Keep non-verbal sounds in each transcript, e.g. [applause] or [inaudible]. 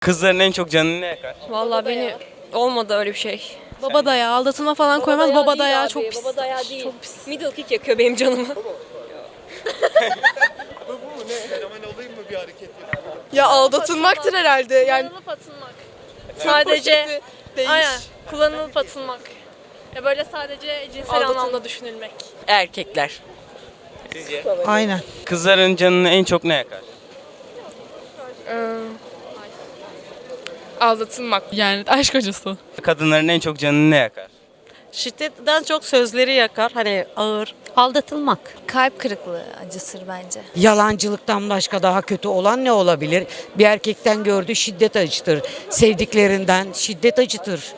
Kızların en çok canını ne yakar? Vallahi beni olmadı öyle bir şey. Baba dayağı, aldatılma falan koymaz. Baba dayağı çok pis. Baba dayağı değil. Çok pis. Middle kick yakıyor benim canımı. Ya aldatılmaktır herhalde. Yani Kullanılıp atılmak. Sadece değil. aynen kullanılıp atılmak. Ya böyle sadece cinsel Aldatılma. anlamda düşünülmek. Erkekler. Sizce? Aynen. Kızların canını en çok ne yakar? Aldatılmak. Yani aşk acısı. Kadınların en çok canını ne yakar? Şiddetten çok sözleri yakar. Hani ağır. Aldatılmak. Kalp kırıklığı acısır bence. Yalancılıktan başka daha kötü olan ne olabilir? Bir erkekten gördüğü şiddet acıtır. Sevdiklerinden şiddet acıtır.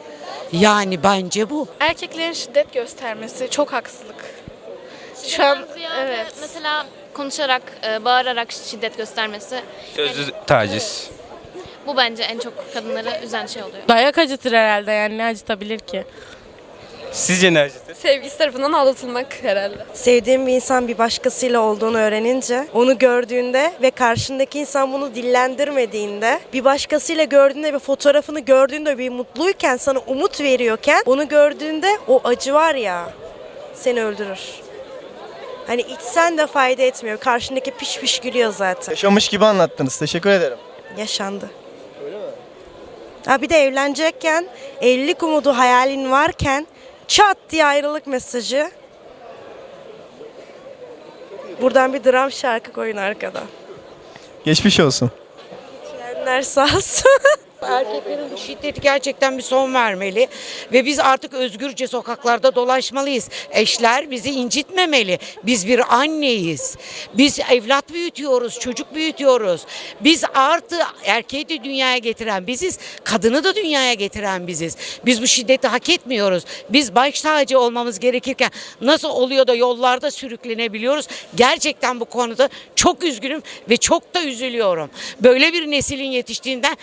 Yani bence bu. Erkeklerin şiddet göstermesi çok haksızlık. Şu an evet. Mesela konuşarak, e, bağırarak şiddet göstermesi Sözlü taciz. Bu bence en çok kadınları üzen şey oluyor. Dayak acıtır herhalde yani ne acıtabilir ki? Sizce ne acıtır? Sevgisi tarafından aldatılmak herhalde. Sevdiğin bir insan bir başkasıyla olduğunu öğrenince, onu gördüğünde ve karşındaki insan bunu dillendirmediğinde, bir başkasıyla gördüğünde ve fotoğrafını gördüğünde bir mutluyken, sana umut veriyorken, onu gördüğünde o acı var ya, seni öldürür. Hani içsen de fayda etmiyor. Karşındaki piş piş gülüyor zaten. Yaşamış gibi anlattınız. Teşekkür ederim. Yaşandı. Ha bir de evlenecekken, evlilik umudu hayalin varken çat diye ayrılık mesajı. Buradan bir dram şarkı koyun arkada. Geçmiş olsun. Yerler sağ olsun. [laughs] Erkeklerin bu şiddeti gerçekten bir son vermeli ve biz artık özgürce sokaklarda dolaşmalıyız. Eşler bizi incitmemeli. Biz bir anneyiz. Biz evlat büyütüyoruz, çocuk büyütüyoruz. Biz artı erkeği de dünyaya getiren biziz, kadını da dünyaya getiren biziz. Biz bu şiddeti hak etmiyoruz. Biz baş tacı olmamız gerekirken nasıl oluyor da yollarda sürüklenebiliyoruz? Gerçekten bu konuda çok üzgünüm ve çok da üzülüyorum. Böyle bir neslin yetiştiğinden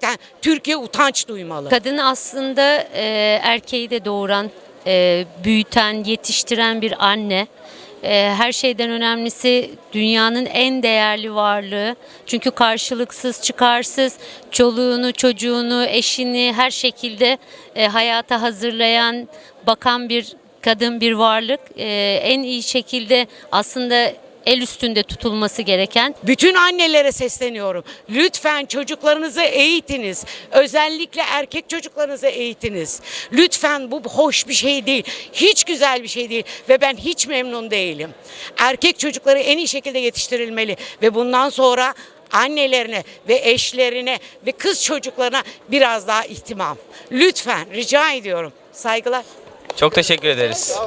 gerçekten Türkiye utanç duymalı. Kadın aslında e, erkeği de doğuran, e, büyüten, yetiştiren bir anne. E, her şeyden önemlisi dünyanın en değerli varlığı. Çünkü karşılıksız, çıkarsız çoluğunu, çocuğunu, eşini her şekilde e, hayata hazırlayan, bakan bir kadın bir varlık. E, en iyi şekilde aslında el üstünde tutulması gereken Bütün annelere sesleniyorum. Lütfen çocuklarınızı eğitiniz. Özellikle erkek çocuklarınızı eğitiniz. Lütfen bu hoş bir şey değil. Hiç güzel bir şey değil ve ben hiç memnun değilim. Erkek çocukları en iyi şekilde yetiştirilmeli ve bundan sonra annelerine ve eşlerine ve kız çocuklarına biraz daha ihtimam. Lütfen rica ediyorum. Saygılar. Çok teşekkür ederiz.